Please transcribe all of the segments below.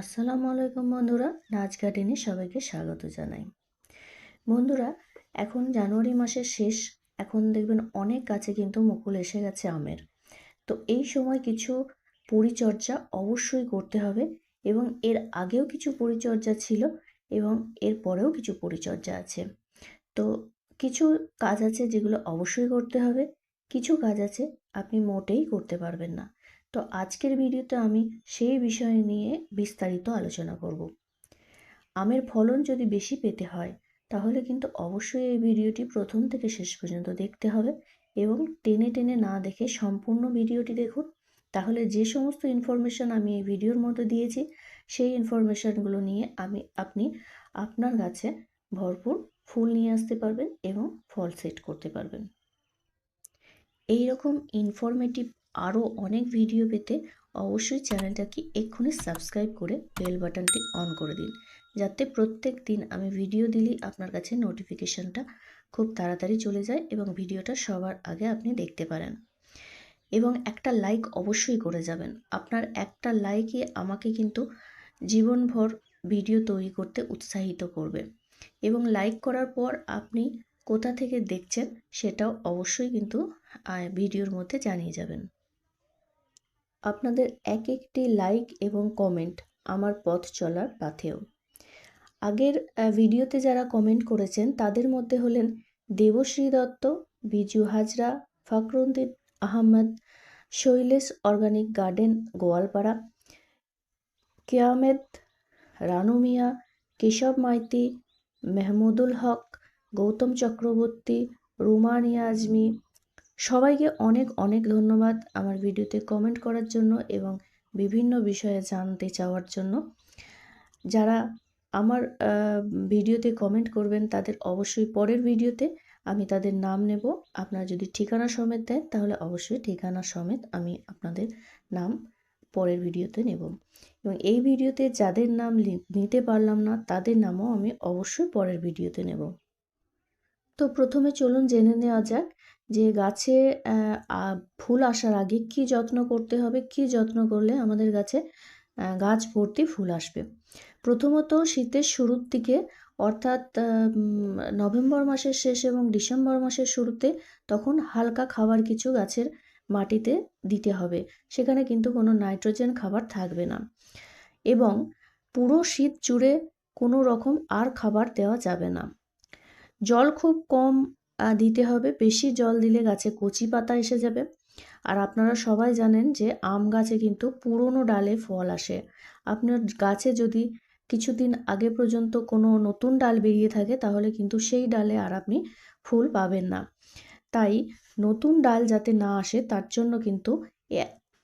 আসসালামু আলাইকুম বন্ধুরা, নাচ গার্ডেনে সবাইকে স্বাগত জানাই। বন্ধুরা, এখন জানুয়ারি মাসের শেষ, এখন দেখবেন অনেক গাছে কিন্তু মুকুল এসে গেছে আমের। তো এই সময় কিছু পরিচর্যা অবশ্যই করতে হবে এবং এর আগেও কিছু পরিচর্যা ছিল এবং এর পরেও কিছু পরিচর্যা আছে। তো কিছু কাজ আছে যেগুলো অবশ্যই করতে হবে, কিছু কাজ আছে আপনি মোটেই করতে পারবেন না। তো আজকের ভিডিওতে আমি সেই বিষয় নিয়ে বিস্তারিত আলোচনা করব। আমের ফলন যদি বেশি পেতে হয়, তাহলে কিন্তু অবশ্যই এই ভিডিওটি প্রথম থেকে শেষ পর্যন্ত দেখতে হবে এবং টেনে টেনে না দেখে সম্পূর্ণ ভিডিওটি দেখুন। তাহলে যে সমস্ত ইনফরমেশান আমি এই ভিডিওর মধ্যে দিয়েছি, সেই ইনফরমেশানগুলো নিয়ে আমি, আপনি আপনার গাছে ভরপুর ফুল নিয়ে আসতে পারবেন এবং ফল সেট করতে পারবেন। এই রকম ইনফরমেটিভ আরও অনেক ভিডিও পেতে অবশ্যই চ্যানেলটাকে এক্ষুনি সাবস্ক্রাইব করে বেল বাটনটি অন করে দিন। যাতে প্রত্যেক দিন আমি ভিডিও দিলেই আপনার কাছে নোটিফিকেশানটা খুব তাড়াতাড়ি চলে যায় এবং ভিডিওটা সবার আগে আপনি দেখতে পারেন। এবং একটা লাইক অবশ্যই করে যাবেন। আপনার একটা লাইকে আমাকে কিন্তু জীবনভর ভিডিও তৈরি করতে উৎসাহিত করবে। এবং লাইক করার পর আপনি কোথা থেকে দেখছেন সেটাও অবশ্যই কিন্তু ভিডিওর মধ্যে জানিয়ে যাবেন। আপনাদের এক একটি লাইক এবং কমেন্ট আমার পথ চলার পাথেও। আগের ভিডিওতে যারা কমেন্ট করেছেন, তাদের মধ্যে হলেন দেবশ্রী দত্ত, বিজু হাজরা, ফখরুদ্দিন আহমদ, শৈলেশ অর্গানিক গার্ডেন, গোয়ালপাড়া কেয়ামেদ রানু মিয়া, কেশব মাইতি, মেহমুদুল হক, গৌতম চক্রবর্তী রুমানিয়া আজমি সবাইকে অনেক অনেক ধন্যবাদ আমার ভিডিওতে কমেন্ট করার জন্য এবং বিভিন্ন বিষয়ে জানতে চাওয়ার জন্য। যারা আমার ভিডিওতে কমেন্ট করবেন তাদের অবশ্যই পরের ভিডিওতে আমি তাদের নাম নেব। আপনারা যদি ঠিকানা সমেত দেন তাহলে অবশ্যই ঠিকানা সমেত আমি আপনাদের নাম পরের ভিডিওতে নেব। এবং এই ভিডিওতে যাদের নাম নিতে পারলাম না তাদের নামও আমি অবশ্যই পরের ভিডিওতে নেব। তো প্রথমে চলুন জেনে নেওয়া যাক যে গাছে ফুল আসার আগে কি যত্ন করতে হবে, কি যত্ন করলে আমাদের গাছে গাছ ভর্তি ফুল আসবে? প্রথমত শীতের শুরুর দিকে, অর্থাৎ নভেম্বর মাসের শেষ এবং ডিসেম্বর মাসের শুরুতে তখন হালকা খাবার কিছু গাছের মাটিতে দিতে হবে। সেখানে কিন্তু কোনো নাইট্রোজেন খাবার থাকবে না। এবং পুরো শীত জুড়ে কোনো রকম আর খাবার দেওয়া যাবে না। জল খুব কম দিতে হবে। বেশি জল দিলে গাছে কচি পাতা এসে যাবে। আর আপনারা সবাই জানেন যে আম গাছে কিন্তু পুরনো ডালে ফল আসে। আপনার গাছে যদি কিছুদিন আগে পর্যন্ত কোনো নতুন ডাল বেরিয়ে থাকে, তাহলে কিন্তু সেই ডালে আর আপনি ফুল পাবেন না। তাই নতুন ডাল যাতে না আসে, তার জন্য কিন্তু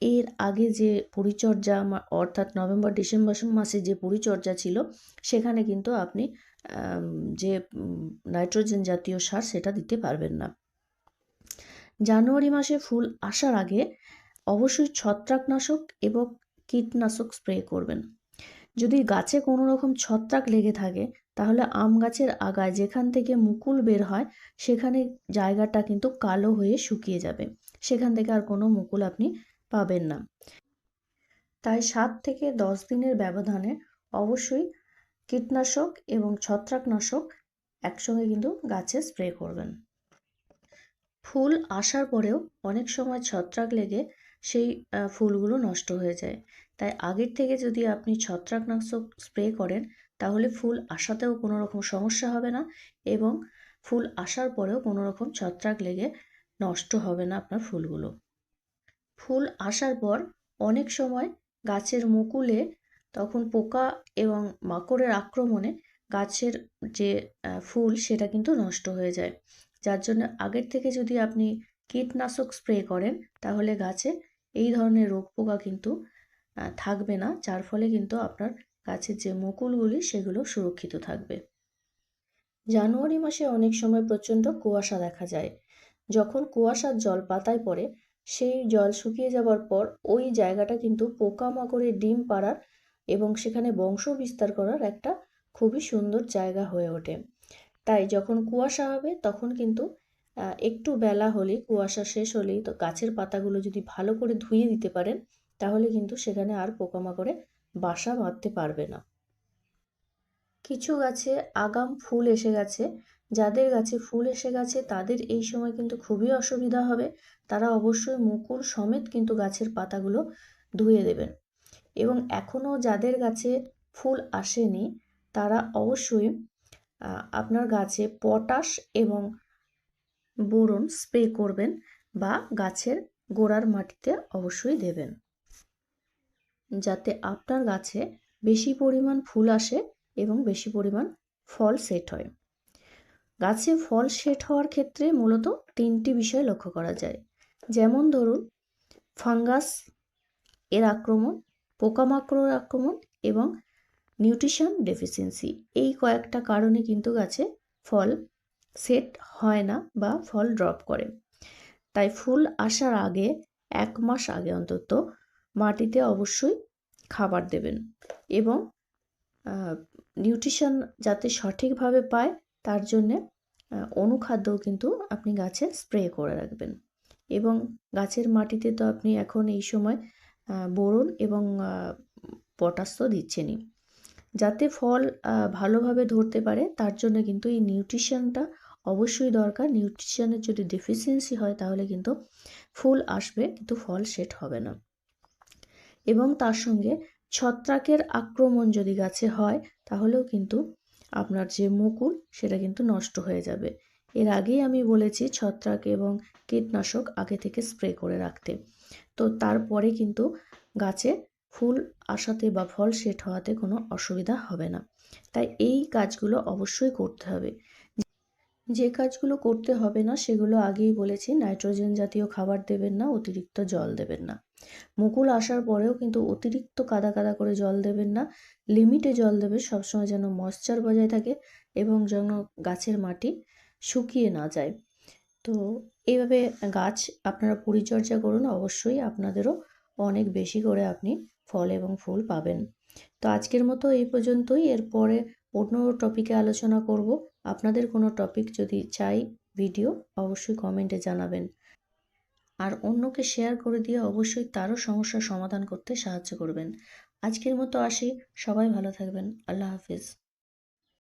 এর আগে যে পরিচর্যা অর্থাৎ নভেম্বর, ডিসেম্বর মাসে যে পরিচর্যা ছিল, সেখানে কিন্তু আপনি যে নাইট্রোজেন জাতীয় সার সেটা দিতে পারবেন না। জানুয়ারি মাসে ফুল আসার আগে অবশ্যই ছত্রাকনাশক এবং কীটনাশক স্প্রে করবেন। যদি গাছে কোনো রকম ছত্রাক লেগে থাকে, তাহলে আম গাছের আগায় যেখান থেকে মুকুল বের হয়, সেখানে জায়গাটা কিন্তু কালো হয়ে শুকিয়ে যাবে। সেখান থেকে আর কোনো মুকুল আপনি পাবেন না। তাই সাত থেকে দশ দিনের ব্যবধানে অবশ্যই কীটনাশক এবং ছত্রাকনাশক একসঙ্গে কিন্তু গাছে স্প্রে করবেন। ফুল আসার পরেও অনেক সময় ছত্রাক লেগে সেই ফুলগুলো নষ্ট হয়ে যায়। তাই আগের থেকে যদি আপনি ছত্রাকনাশক স্প্রে করেন, তাহলে ফুল আসাতেও কোনো রকম সমস্যা হবে না এবং ফুল আসার পরেও কোনো রকম ছত্রাক লেগে নষ্ট হবে না আপনার ফুলগুলো। ফুল আসার পর অনেক সময় গাছের মুকুলে তখন পোকা এবং মাকড়ের আক্রমণে গাছের যে ফুল সেটা কিন্তু নষ্ট হয়ে যায়। যার জন্য আগের থেকে যদি আপনি কীটনাশক স্প্রে করেন, তাহলে গাছে এই ধরনের রোগ পোকা কিন্তু থাকবে না, যার ফলে কিন্তু আপনার গাছের যে মুকুলগুলি, সেগুলো সুরক্ষিত থাকবে। জানুয়ারি মাসে অনেক সময় প্রচণ্ড কুয়াশা দেখা যায়। যখন কুয়াশার জল পাতায় পড়ে, সেই জল শুকিয়ে যাওয়ার পর ওই জায়গাটা কিন্তু পোকামাকড়ের ডিম পাড়ার এবং সেখানে বংশ বিস্তার করার একটা খুবই সুন্দর জায়গা হয়ে ওঠে। তাই যখন কুয়াশা হবে তখন কিন্তু একটু বেলা হলেই, কুয়াশা শেষ হলেই তো গাছের পাতাগুলো যদি ভালো করে ধুয়ে দিতে পারেন, তাহলে কিন্তু সেখানে আর পোকামাকড়ে বাসা বাঁধতে পারবে না। কিছু গাছে আগাম ফুল এসে গেছে। যাদের গাছে ফুল এসে গেছে, তাদের এই সময় কিন্তু খুবই অসুবিধা হবে। তারা অবশ্যই মুকুল সমেত কিন্তু গাছের পাতাগুলো ধুয়ে দেবেন। এবং এখনও যাদের গাছে ফুল আসেনি, তারা অবশ্যই আপনার গাছে পটাশ এবং বোরন স্প্রে করবেন বা গাছের গোড়ার মাটিতে অবশ্যই দেবেন। যাতে আপনার গাছে বেশি পরিমাণ ফুল আসে এবং বেশি পরিমাণ ফল সেট হয়। গাছে ফল সেট হওয়ার ক্ষেত্রে মূলত তিনটি বিষয় লক্ষ্য করা যায়। যেমন ধরুন, ফাঙ্গাস, এর আক্রমণ পোকামাকড়ের আক্রমণ এবং নিউট্রিশন ডেফিসিয়েন্সি। এই কয়েকটা কারণে কিন্তু গাছে ফল সেট হয় না বা ফল ড্রপ করে। তাই ফুল আসার আগে এক মাস আগে অন্তত মাটিতে অবশ্যই খাবার দেবেন এবং নিউট্রিশন যাতে সঠিকভাবে পায় তার জন্যে অনুখাদ্যও কিন্তু আপনি গাছে স্প্রে করে রাখবেন। এবং গাছের মাটিতে তো আপনি এখন এই সময় বোরন এবং পটাশ তো দিচ্ছেনই। যাতে ফল ভালোভাবে ধরতে পারে, তার জন্য কিন্তু এই নিউট্রিশনটা অবশ্যই দরকার। নিউট্রিশনের যদি ডেফিসিয়েন্সি হয়, তাহলে কিন্তু ফুল আসবে, কিন্তু ফল সেট হবে না। এবং তার সঙ্গে ছত্রাকের আক্রমণ যদি গাছে হয়, তাহলেও কিন্তু আপনার যে মুকুল, সেটা কিন্তু নষ্ট হয়ে যাবে। এর আগেই আমি বলেছি ছত্রাক এবং কীটনাশক আগে থেকে স্প্রে করে রাখতে। তো তারপরে কিন্তু গাছে ফুল আসাতে বা ফল সেট হওয়াতে কোনো অসুবিধা হবে না। তাই এই কাজগুলো অবশ্যই করতে হবে। যে কাজগুলো করতে হবে না, সেগুলো আগেই বলেছি, নাইট্রোজেন জাতীয় খাবার দেবেন না, অতিরিক্ত জল দেবেন না। মুকুল আসার পরেও কিন্তু অতিরিক্ত কাদা কাদা করে জল দেবেন না, লিমিটে জল দেবে সবসময় যেন ময়শ্চার বজায় থাকে এবং যেন গাছের মাটি শুকিয়ে না যায়। তো এইভাবে গাছ আপনারা পরিচর্যা করুন, অবশ্যই আপনাদেরও অনেক বেশি করে আপনি ফল এবং ফুল পাবেন। তো আজকের মতো এই পর্যন্তই। এরপরে অন্য টপিকে আলোচনা করব। আপনাদের কোনো টপিক যদি চাই ভিডিও অবশ্যই কমেন্টে জানাবেন। আর অন্যকে শেয়ার করে দিয়ে অবশ্যই তারও সমস্যার সমাধান করতে সাহায্য করবেন। আজকের মতো আসি। সবাই ভালো থাকবেন। আল্লাহ হাফিজ।